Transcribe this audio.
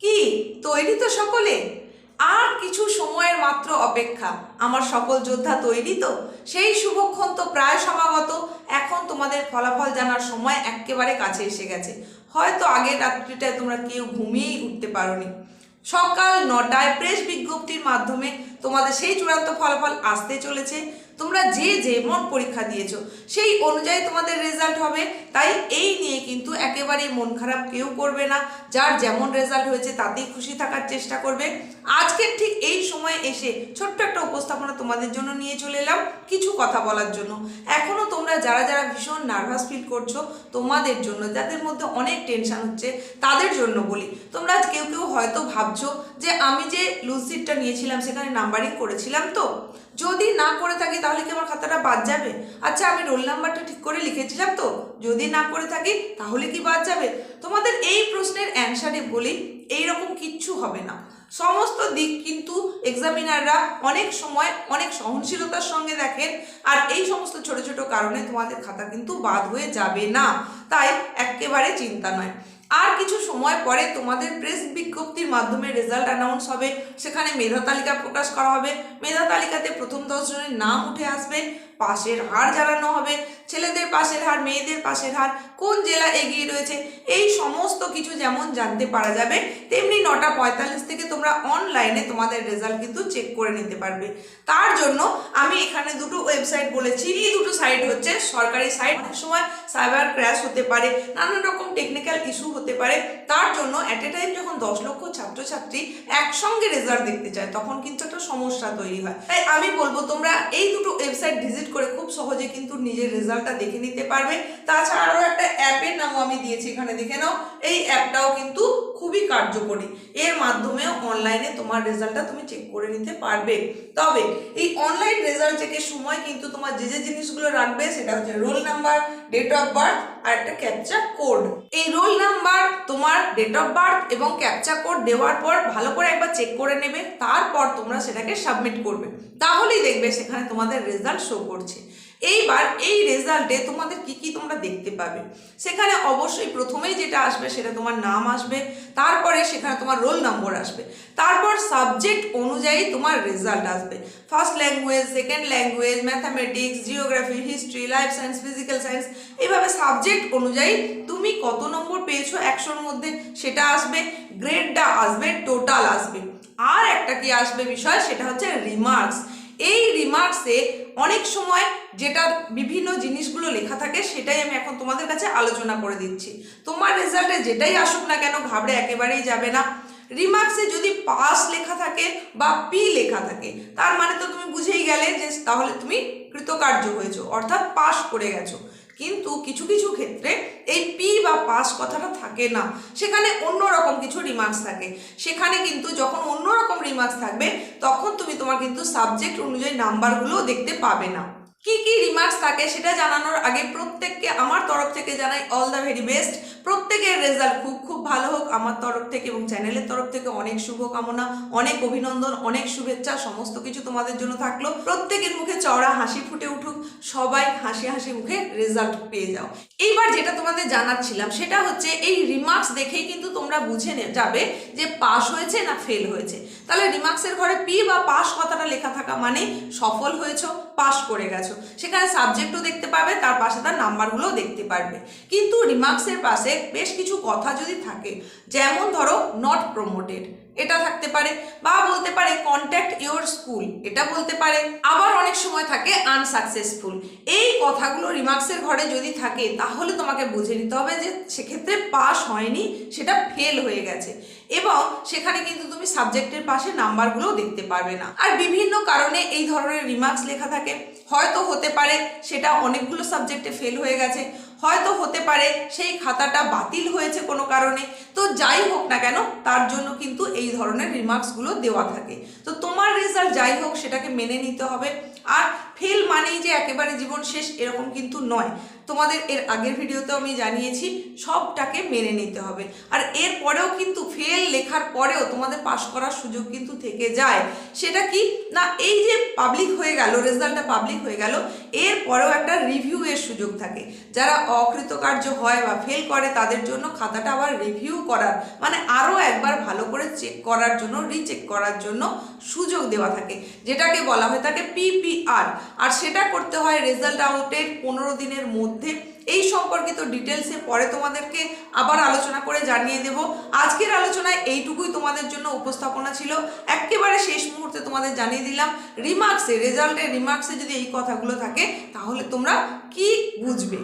কি? তৈরি তো সকলে? আর কিছু সময়ের মাত্র অপেক্ষা। আমার সকল যোদ্ধা তৈরি তো? সেই শুভক্ষণ তো প্রায় সমাগত। এখন তোমাদের ফলাফল জানার সময় একেবারে কাছে এসে গেছে। হয়তো আগের রাত্রিটায় তোমরা কেউ ঘুমিয়েই উঠতে পারোনি। সকাল নটায় প্রেস বিজ্ঞপ্তির মাধ্যমে তোমাদের সেই চূড়ান্ত ফলাফল আসতে চলেছে। তোমরা যে যেমন পরীক্ষা দিয়েছ, সেই অনুযায়ী তোমাদের রেজাল্ট হবে। তাই এই নিয়ে কিন্তু একেবারেই মন খারাপ কেউ করবে না। যার যেমন রেজাল্ট হয়েছে, তাতেই খুশি থাকার চেষ্টা করবে। আজকের ঠিক এই সময় এসে ছোট্ট একটা উপস্থাপনা তোমাদের জন্য নিয়ে চলে এলাম কিছু কথা বলার জন্য। এখনও তোমরা যারা যারা ভীষণ নার্ভাস ফিল করছ, তোমাদের জন্য, যাদের মধ্যে অনেক টেনশন হচ্ছে, তাদের জন্য বলি। তোমরা কেউ কেউ হয়তো ভাবছ যে আমি যে লুসিটটা নিয়েছিলাম, সেখানে নাম্বারিং করেছিলাম তো। যদি না করে থাকি তাহলে কি আমার খাতাটা বাদ যাবে? আচ্ছা আমি রোল নাম্বারটা ঠিক করে লিখেছিলাম তো। যদি না করে থাকি তাহলে কি বাদ যাবে? তোমাদের এই প্রশ্নের অ্যান্সারে বলি, এইরকম কিচ্ছু হবে না। সমস্ত দিক কিন্তু এক্সামিনাররা অনেক সময় অনেক সহনশীলতার সঙ্গে দেখেন আর এই সমস্ত ছোট ছোট কারণে তোমাদের খাতা কিন্তু বাদ হয়ে যাবে না। তাই একেবারে চিন্তা নয়। আর কিছু সময় পরে তোমাদের প্রেস বিজ্ঞপ্তির মাধ্যমে রেজাল্ট অ্যানাউন্স হবে। সেখানে মেধা তালিকা প্রকাশ করা হবে। মেধা তালিকাতে প্রথম দশজনের নাম উঠে আসবে। পাশের হার জানানো হবে। ছেলেদের পাশের হার, মেয়েদের পাশের হার, কোন জেলা এগিয়ে রয়েছে, এই সমস্ত কিছু যেমন জানতে পারা যাবে, তেমনি নটা পঁয়তাল্লিশ থেকে তোমরা অনলাইনে তোমাদের রেজাল্ট কিন্তু চেক করে নিতে পারবে। তার জন্য আমি এখানে দুটো ওয়েবসাইট বলেছি। এই দুটো সাইট হচ্ছে সরকারি সাইট অনেক সময় সাইবার ক্র্যাশ হতে পারে। নানান রকম টেকনিক্যাল ইস্যু হতে পারে। তার জন্য অ্যাট এ টাইম যখন দশ লক্ষ ছাত্রছাত্রী একসঙ্গে রেজাল্ট দেখতে চায়, তখন কিন্তু একটা সমস্যা তৈরি হয়। তাই আমি বলব, তোমরা এই দুটো ওয়েবসাইট ভিজিট করে খুব সহজে কিন্তু নিজের রেজাল্টটা দেখে নিতে পারবে। তাছাড়া আরও একটা অ্যাপের নামও আমি দিয়েছি, এখানে দেখে নাও। এই অ্যাপটাও কিন্তু খুবই কার্যকরী। এর মাধ্যমে অনলাইনে তোমার রেজাল্টটা তুমি চেক করে নিতে পারবে। তবে এই অনলাইন রেজাল্ট চেকের সময় কিন্তু তোমার যে যে জিনিসগুলো রাখবে, সেটা হচ্ছে roll number date of birth আর একটা ক্যাপচা কোড এই রোল নাম্বার তোমার ডেট অফ বার্থ এবং ক্যাপচা কোড দেওয়ার পর ভালো করে একবার চেক করে নেবে, তারপর তোমরা সেটাকে সাবমিট করবে। তাহলেই দেখবে সেখানে তোমাদের রেজাল্ট শো করছে। এইবার এই রেজাল্টে তোমাদের কি কি তোমরা দেখতে পাবে? সেখানে অবশ্যই প্রথমেই যেটা আসবে সেটা তোমার নাম আসবে, তারপরে সেখানে তোমার রোল নম্বর আসবে। তারপর সাবজেক্ট অনুযায়ী তোমার রেজাল্ট আসবে। First language second language mathematics geography history life science physical science এইভাবে সাবজেক্ট অনুযায়ী তুমি কত নম্বর পেয়েছ একশোর মধ্যে সেটা আসবে গ্রেডটা আসবে টোটাল আসবে। আর একটা কি আসবে বিষয় সেটা হচ্ছে রিমার্কস এই রিমার্কসে অনেক সময় যেটা বিভিন্ন জিনিসগুলো লেখা থাকে সেটাই আমি এখন তোমাদের কাছে আলোচনা করে দিচ্ছি। তোমার রেজাল্টে যেটাই আসুক না কেন ঘাবড়ে একেবারেই যাবে না। রিমার্কসে যদি পাস লেখা থাকে বা পি লেখা থাকে, তার মানে তো তুমি বুঝেই গেলে যে তাহলে তুমি কৃতকার্য হয়েছো, অর্থাৎ পাস করে গেছো। কিন্তু কিছু কিছু ক্ষেত্রে এই পি বা পাস কথাটা থাকে না। সেখানে অন্য রকম কিছু রিমার্কস থাকে। সেখানে কিন্তু যখন অন্য রকম রিমার্কস থাকবে, তখন তুমি তোমার কিন্তু সাবজেক্ট অনুযায়ী নাম্বারগুলো দেখতে পাবে না। কি কি রিমার্কস থাকে সেটা জানানোর আগে প্রত্যেককে আমার তরফ থেকে জানাই অল দ্য ভেরি বেস্ট প্রত্যেকের রেজাল্ট খুব খুব ভালো হোক। আমার তরফ থেকে এবং চ্যানেলের তরফ থেকে অনেক শুভকামনা, অনেক অভিনন্দন, অনেক শুভেচ্ছা। সমস্ত কিছু তোমাদের জন্য থাকল। প্রত্যেকের মুখে চওড়া হাসি ফুটে উঠুক। সবাই হাসি হাসি মুখে রেজাল্ট পেয়ে যাও। এইবার যেটা তোমাদের জানাচ্ছিলাম সেটা হচ্ছে এই রিমার্কস দেখেই কিন্তু তোমরা বুঝে যাবে যে পাস হয়েছে না ফেল হয়েছে। তাহলে রিমার্কসের ঘরে পি বা পাস কথাটা লেখা থাকা মানে সফল হয়েছো পাস করে গেছো। সেখানে সাবজেক্টও দেখতে পাবে, তার পাশে তার নাম্বারগুলোও দেখতে পারবে। কিন্তু রিমার্কসের পাশে বেশ কিছু কথা যদি থাকে, যেমন ধরো নট প্রমোটেড এটা থাকতে পারে বা বলতে পারে কন্ট্যাক্ট ইওর স্কুল এটা বলতে পারে। আবার অনেক সময় থাকে আনসাকসেসফুল এই কথাগুলো রিমার্কসের ঘরে যদি থাকে, তাহলে তোমাকে বুঝে নিতে হবে যে সেক্ষেত্রে পাস হয়নি, সেটা ফেল হয়ে গেছে। এবং সেখানে কিন্তু তুমি সাবজেক্টের পাশে নাম্বারগুলোও দেখতে পারবে না। আর বিভিন্ন কারণে এই ধরনের রিমার্কস লেখা থাকে। হয়তো হতে পারে সেটা অনেকগুলো সাবজেক্টে ফেল হয়ে গেছে হয়তো হতে পারে সেই খাতাটা বাতিল হয়েছে কোনো কারণে। তো যাই হোক না কেন, তার জন্য কিন্তু এই ধরনের রিমার্কসগুলো দেওয়া থাকে। তো তোমার রেজাল্ট যাই হোক, সেটাকে মেনে নিতে হবে। আর ফেল মানেই যে একেবারে জীবন শেষ, এরকম কিন্তু নয়। তোমাদের এর আগের ভিডিওতেও আমি জানিয়েছি, সবটাকে মেনে নিতে হবে। আর এর পরেও কিন্তু ফেল লেখার পরেও তোমাদের পাশ করার সুযোগ কিন্তু থেকে যায়। সেটা কি? না, এই যে পাবলিক হয়ে গেল রেজাল্টটা পাবলিক হয়ে গেল এর পরেও একটা রিভিউ এর সুযোগ থাকে। যারা অকৃতকার্য হয় বা ফেল করে, তাদের জন্য খাতাটা আবার রিভিউ করার মানে আরও একবার ভালো করে চেক করার জন্য রিচেক করার জন্য সুযোগ দেওয়া থাকে। যেটাকে বলা হয় থাকে পিপিআর আর সেটা করতে হয় রেজাল্ট আউটের পনেরো দিনের মধ্যে। এই সম্পর্কিত ডিটেলসে পরে তোমাদেরকে আবার আলোচনা করে জানিয়ে দেব। আজকের আলোচনায় এইটুকুই তোমাদের জন্য উপস্থাপনা ছিল। একেবারে শেষ মুহূর্তে তোমাদের জানিয়ে দিলাম রিমার্কসে রেজাল্টের রিমার্কসে যদি এই কথাগুলো থাকে তাহলে তোমরা কি বুঝবে?